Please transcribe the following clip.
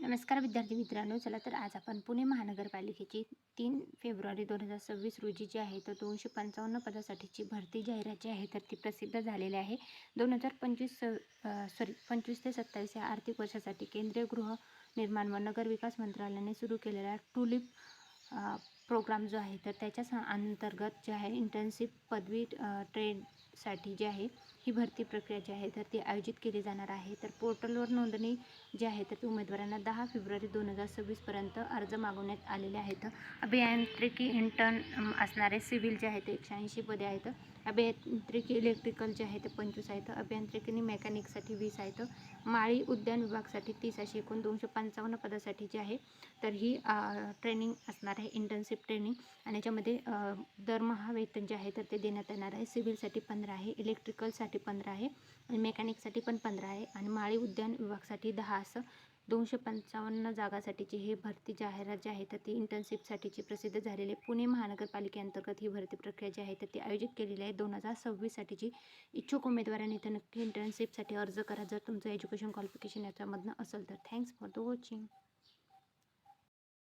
नमस्कार विद्यार्थी मित्रांनो चला तर आज आपण पुणे महानगरपालिकेची तीन फेब्रुवारी दोन हजार सव्वीस रोजी जी आहे तर दोनशे पंचावन्न पदासाठीची भरती जाहिरात जी आहे तर ती प्रसिद्ध झालेली आहे. दोन हजार पंचवीस सॉरी पंचवीस ते सत्तावीस या आर्थिक वर्षासाठी केंद्रीय गृहनिर्माण व नगर विकास मंत्रालयाने सुरू केलेला टुलिप प्रोग्राम जो आहे तर त्याच्या अंतर्गत जे आहे इंटर्नशिप पदवी ट्रेन साठी जी आहे ही भरती प्रक्रिया जी आहे तर ती आयोजित केली जाणार आहे. तर पोर्टलवर नोंदणी जी आहे तर ती उमेदवारांना दहा फेब्रुवारी दोन हजार सव्वीसपर्यंत अर्ज मागवण्यात आलेले आहेत. अभियांत्रिकी इंटर्न असणारे सिव्हिल जे आहेत एकशे ऐंशी पदे आहेत. अभियांत्रिकी इलेक्ट्रिकल जे आहेत पंचवीस आहेत. अभियांत्रिकी मेकॅनिकसाठी वीस आहेत. माळी उद्यान विभागसाठी तीस अशी एकूण दोनशे पंचावन्न पदासाठी जे आहे तर ही ट्रेनिंग असणार आहे इंटर्नशिप ट्रेनिंग आणि याच्यामध्ये दरमहा वेतन जे आहे तर ते देण्यात येणार आहे. सिव्हिलसाठी पंधरा आहे इलेक्ट्रिकलसाठी पंधरा आहे आणि मेकॅनिकसाठी पण पंधरा आहे आणि माळी उद्यान विभागासाठी दहा असं. दोनशे पंचावन्न जागासाठीची हे भरती जाहिरात जी आहे तर ती इंटर्नशिपसाठीची प्रसिद्ध झालेली आहे. पुणे महानगरपालिकेअंतर्गत ही भरती प्रक्रिया जी आहे तर ती आयोजित केलेली आहे. दोन हजार सव्वीससाठीची इच्छुक उमेदवारांनी तर नक्की इंटर्नशिपसाठी अर्ज करा. जर तुमचं एज्युकेशन क्वालिफिकेशन याच्यामधनं असेल तर थँक्स फॉर द वॉचिंग